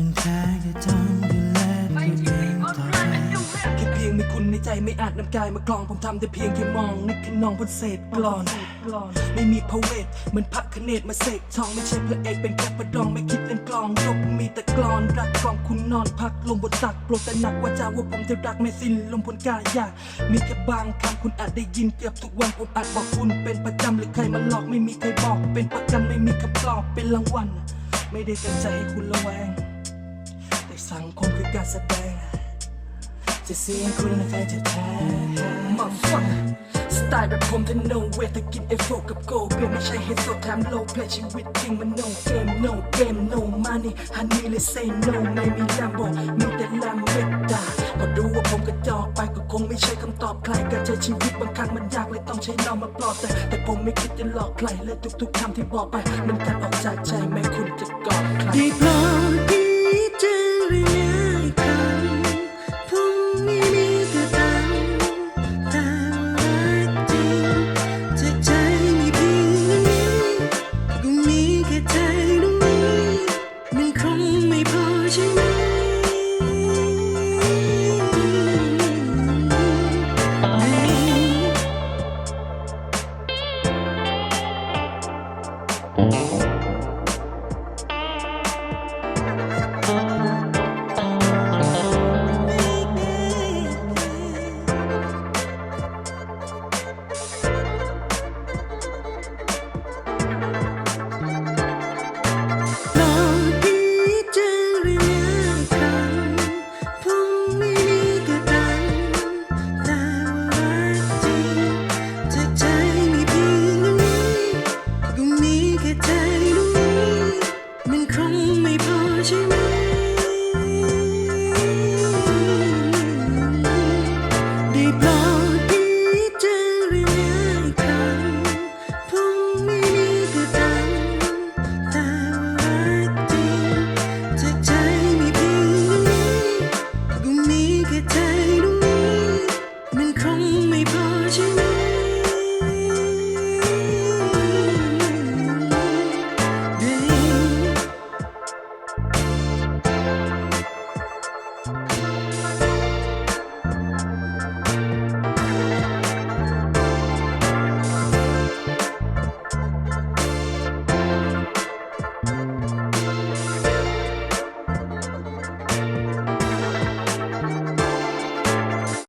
คุณค่าก็ต้องดูแลตัวเองต่อไปแค่เพียงมีคุณในใจไม่อาจนำกายมากลองผมทำได้เพียงแค่มองนึกขึ้นองบนเศษกลอน ไม่มีพระเวทเหมือนพระคเนตมาเสกทองไม่ใช่พระเอกเป็นแค่ประดองไม่คิดเป็นกลองยกมีแต่กลอนรักกลองคุณนอนพักลงบนตักโปรดแต่หนักว่าจาว่าผมจะรักไม่สิ้นลมพลกายยากมีแค่บางคำคุณอาจได้ยินเกือบทุกวันผมอาจบอกคุณเป็นประจำหรือใครมาหลอกไม่มีใครบอก เป็นประกันไม่มีคำปลอบเป็นรางวัลไม่ได้ตั้งใจให้คุณระแวง สังคมคือการแสดง จะเสียคุณและใครจะแพ้มาฟังสไตล์แบบผมแต่ no way แต่กินเอฟโฟกับโกเปลี่ยนไม่ใช่เฮดโซแถมโลเพลชีวิตจริงมัน no game no game no money ฮันนี่เลย say no ไม่มีแลมโบมีแต่แลมเวดดาก็รู้ว่าผมกระจอกไปก็คงไม่ใช่คำตอบใครการใช้ชีวิตบางครั้งมันยากเลยต้องใช้เรามาปลอบแต่แต่ผมไม่คิดจะหลอกใครและทุกๆคำที่บอกไป มันการออกจากใจแม้คุณจะกอดใครได้โปร